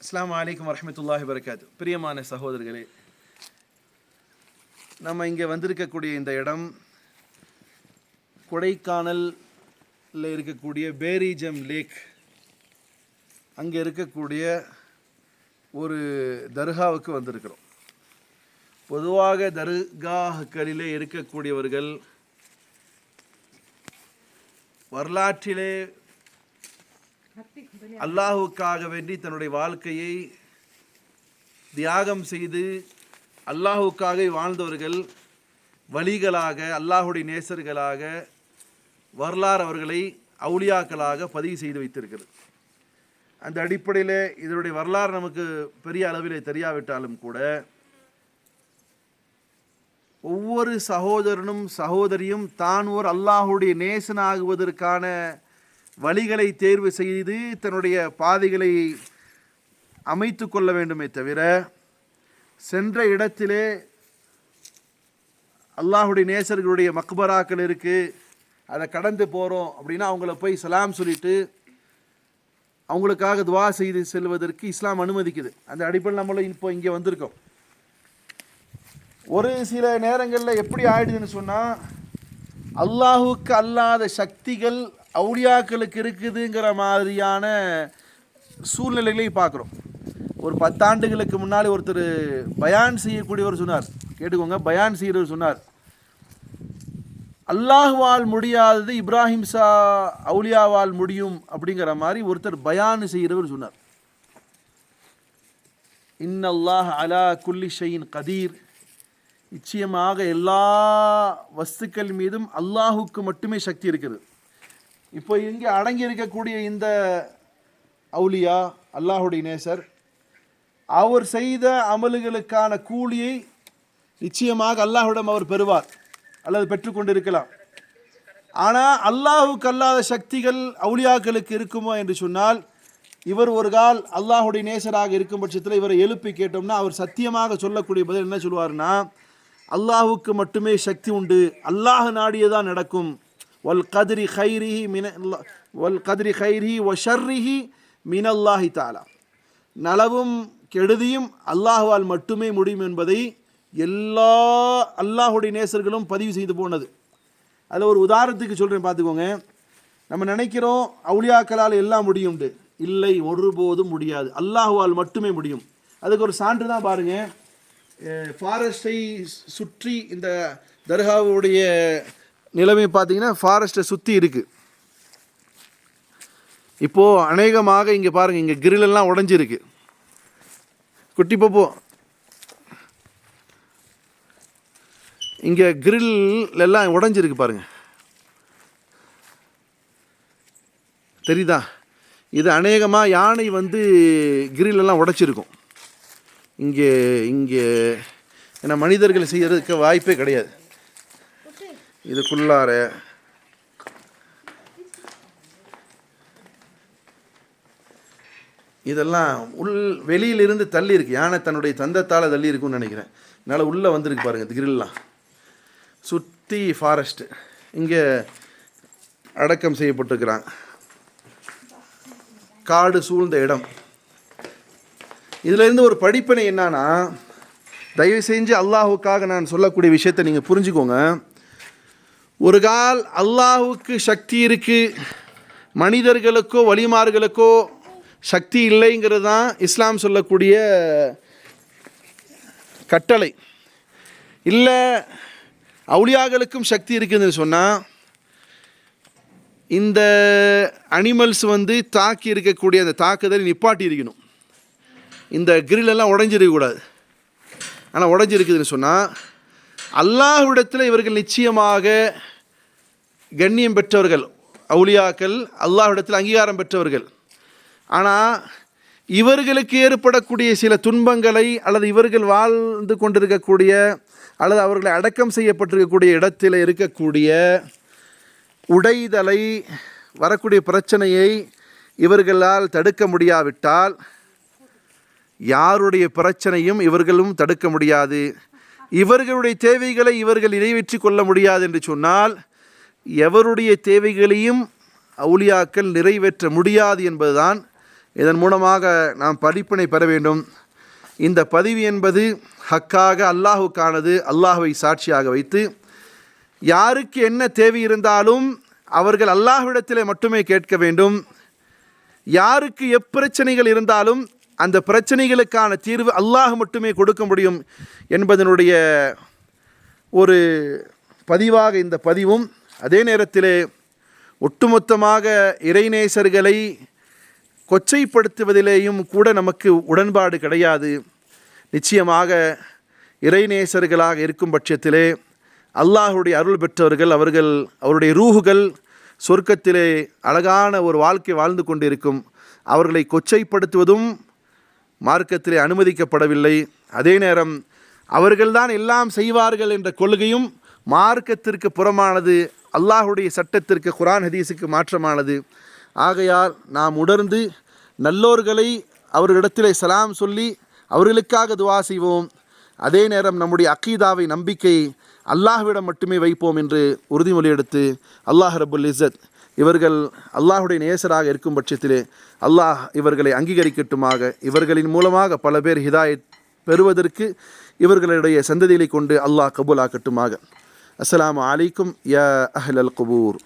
அஸ்லாம் வலைக்கம் வரமத்துல்லாஹி வரகாத்து பிரியமான சகோதரர்களே நம்ம இங்கே வந்திருக்கக்கூடிய இந்த இடம் கொடைக்கானலில் இருக்கக்கூடிய பேரிஜம் லேக். அங்கே இருக்கக்கூடிய ஒரு தர்காவுக்கு வந்திருக்கிறோம். பொதுவாக தர்காக்களிலே இருக்கக்கூடியவர்கள் வரலாற்றிலே அல்லாஹுக்காக வேண்டி தன்னுடைய வாழ்க்கையை தியாகம் செய்து அல்லாஹுக்காக வாழ்ந்தவர்கள் வழிகளாக அல்லாஹுடைய நேசர்களாக வரலாறு அவர்களை அவுலியாக்களாக பதிவு செய்து வைத்திருக்கிறது. அந்த அடிப்படையில் இதனுடைய வரலாறு நமக்கு பெரிய அளவில் தெரியாவிட்டாலும் கூட ஒவ்வொரு சகோதரனும் சகோதரியும் தான் ஒரு அல்லாஹுடைய நேசனாகுவதற்கான வழிகளை தேர்வு செய்து தன்னுடைய பாதைகளை அமைத்து கொள்ள வேண்டுமே தவிர சென்ற இடத்திலே அல்லாஹுடைய நேசர்களுடைய மக்பராக்கள் இருக்குது அதை கடந்து போகிறோம் அப்படின்னா அவங்கள போய் சலாம் சொல்லிட்டு அவங்களுக்காக துவா செய்து செல்வதற்கு இஸ்லாம் அனுமதிக்குது. அந்த அடிப்படையில் நம்மளும் இப்போ இங்கே வந்திருக்கோம். ஒரு சில நேரங்களில் எப்படி ஆயிடுதுன்னு சொன்னால் அல்லாஹுக்கு அல்லாத சக்திகள் அவுளியாக்களுக்கு இருக்குதுங்கிற மாதிரியான சூழ்நிலைகளை பார்க்குறோம். ஒரு பத்தாண்டுகளுக்கு முன்னாடி ஒருத்தர் பயான் செய்யக்கூடியவர் சொன்னார். கேட்டுக்கோங்க பயான் செய்கிறவர் சொன்னார். அல்லாஹ்வால் முடியாதது இப்ராஹிம் ஷா அவுலியாவால் முடியும் அப்படிங்கிற மாதிரி ஒருத்தர் பயான் செய்கிறவர் சொன்னார். இன்னல்லாஹ் அலா குல்லி ஷையின் கதீர். நிச்சயமாக எல்லா வஸ்துக்கள் மீதும் அல்லாஹுக்கு மட்டுமே சக்தி இருக்குது இப்போ இங்கே அடங்கி இருக்கக்கூடிய இந்த அவுலியா அல்லாஹுடைய நேசர் அவர் செய்த அமல்களுக்கான கூலியை நிச்சயமாக அல்லாஹுடம் அவர் பெறுவார் அல்லது பெற்றுக்கொண்டிருக்கலாம் ஆனால் அல்லாஹுக்கு அல்லாத சக்திகள் அவுலியாக்களுக்கு இருக்குமோ என்று சொன்னால் இவர் ஒரு கால் அல்லாஹுடைய நேசராக இருக்கும் பட்சத்தில் இவரை எழுப்பி கேட்டோம்னா அவர் சத்தியமாக சொல்லக்கூடிய பதில் என்ன சொல்லுவார்னா அல்லாஹுக்கு மட்டுமே சக்தி உண்டு அல்லாஹ் நாடியதான் நடக்கும் வல் கதிரி ஹைரிஹி மின வல் கதிரி ஹைரிஹி வ ஷர்ரிஹி மினல்லாஹி தாலா நலவும் கெடுதியும் அல்லாஹுவால் மட்டுமே முடியும் என்பதை எல்லா அல்லாஹுடைய நேசர்களும் பதிவு செய்து போனது. அதில் ஒரு உதாரணத்துக்கு சொல்கிறேன் பார்த்துக்கோங்க. நம்ம நினைக்கிறோம் அவுளியாக்களால் எல்லாம் முடியும்ண்டு. இல்லை ஒருபோதும் முடியாது. அல்லாஹுவால் மட்டுமே முடியும். அதுக்கு ஒரு சான்று தான் பாருங்கள் ஃபாரஸ்ட்டை சுற்றி இந்த தர்காவுடைய நிலைமை பார்த்தீங்கன்னா ஃபாரஸ்ட்டை சுற்றி இருக்குது இப்போது அநேகமாக இங்கே பாருங்கள் இங்கே grill உடஞ்சிருக்கு. குட்டி பப்போ இங்கே கிரில் எல்லாம் உடஞ்சிருக்கு பாருங்கள் தெரியுதா? இது அநேகமாக யானை வந்து grill உடச்சிருக்கும் உடைச்சிருக்கும். இங்கே இங்கே ஏன்னா மனிதர்கள் செய்கிறதுக்கு வாய்ப்பே கிடையாது. இதுக்குள்ளார இதெல்லாம் உள் வெளியிலிருந்து தள்ளி இருக்குது யானை தன்னுடைய தந்தத்தால் தள்ளி இருக்குன்னு நினைக்கிறேன். அதனால் உள்ளே வந்திருக்கு பாருங்க இந்த கிரில்லாம் சுற்றி ஃபாரஸ்ட்டு இங்கே அடக்கம் செய்யப்பட்டிருக்கிறான். காடு சூழ்ந்த இடம். இதிலேருந்து ஒரு படிப்பினை என்னன்னா தயவு செஞ்சு அல்லாஹுக்காக நான் சொல்லக்கூடிய விஷயத்தை நீங்கள் புரிஞ்சுக்கோங்க. ஒரு கால் அல்லாஹுக்கு சக்தி இருக்குது மனிதர்களுக்கோ வழிமார்களுக்கோ சக்தி இல்லைங்கிறது தான் இஸ்லாம் சொல்லக்கூடிய கட்டளை. இல்லை அவுளியாக்களுக்கும் சக்தி இருக்குதுன்னு சொன்னால் இந்த அனிமல்ஸ் வந்து தாக்கி இருக்கக்கூடிய அந்த தாக்குதலை நிப்பாட்டி இருக்கணும் இந்த grill எல்லாம் ஆனால் உடஞ்சிருக்குதுன்னு சொன்னால் அல்லாஹ்விடத்தில் இவர்கள் நிச்சயமாக கண்ணியம் பெற்றவர்கள் அவுலியாக்கள் அல்லாஹ்விடத்தில் அங்கீகாரம் பெற்றவர்கள். ஆனால் இவர்களுக்கு ஏற்படக்கூடிய சில துன்பங்களை அல்லது இவர்கள் வாழ்ந்து கொண்டிருக்கக்கூடிய அல்லது அவர்களை அடக்கம் செய்யப்பட்டிருக்கக்கூடிய இடத்தில் இருக்கக்கூடிய உடைதலை வரக்கூடிய பிரச்சனையை இவர்களால் தடுக்க முடியாவிட்டால் யாருடைய பிரச்சனையும் இவர்களும் தடுக்க முடியாது. இவர்களுடைய தேவைகளை இவர்கள் நிறைவேற்றி கொள்ள முடியாது என்று சொன்னால் எவருடைய தேவைகளையும் அவுளியாக்கள் நிறைவேற்ற முடியாது என்பதுதான் இதன் மூலமாக நாம் படிப்பினை பெற வேண்டும். இந்த பதிவு என்பது ஹக்காக அல்லாஹுக்கானது அல்லாஹுவை சாட்சியாக வைத்து யாருக்கு என்ன தேவை இருந்தாலும் அவர்கள் அல்லாஹ்விடத்திலே மட்டுமே கேட்க வேண்டும். யாருக்கு எப்பிரச்சனைகள் இருந்தாலும் அந்த பிரச்சனைகளுக்கான தீர்வு அல்லாஹ் மட்டுமே கொடுக்க முடியும் என்பதனுடைய ஒரு பதிவாக இந்த பதிவும். அதே நேரத்திலே ஒட்டுமொத்தமாக இறைநேசர்களை கொச்சைப்படுத்துவதிலேயும் கூட நமக்கு உடன்பாடு கிடையாது. நிச்சயமாக இறைநேசர்களாக இருக்கும் பட்சத்திலே அல்லாஹுடைய அருள் பெற்றவர்கள் அவர்கள் அவருடைய ரூகுகள் சொர்க்கத்திலே அழகான ஒரு வாழ்க்கை வாழ்ந்து கொண்டிருக்கும். அவர்களை கொச்சைப்படுத்துவதும் மார்க்கத்திலே அனுமதிக்கப்படவில்லை. அதே நேரம் அவர்கள்தான் எல்லாம் செய்வார்கள் என்ற கொள்கையும் மார்க்கத்திற்கு புறமானது அல்லாஹுடைய சட்டத்திற்கு குரான் ஹதீஸுக்கு மாற்றமானது. ஆகையால் நாம் உணர்ந்து நல்லோர்களை அவர்களிடத்திலே சலாம் சொல்லி அவர்களுக்காக துவா செய்வோம். அதே நேரம் நம்முடைய அக்கீதாவை நம்பிக்கை அல்லாஹ்விடம் மட்டுமே வைப்போம் என்று உறுதிமொழி எடுத்து அல்லாஹ் ரபுல் இசத் இவர்கள் அல்லாஹுடைய நேசராக இருக்கும் பட்சத்திலே அல்லாஹ் இவர்களை அங்கீகரிக்கட்டுமாக இவர்களின் மூலமாக பல பேர் ஹிதாயத் பெறுவதற்கு இவர்களுடைய சந்ததிகளை கொண்டு அல்லாஹ் கபூலாக்கட்டுமாக. அஸ்ஸலாமு அலைக்கும் யா அஹ்லல் கபூர்.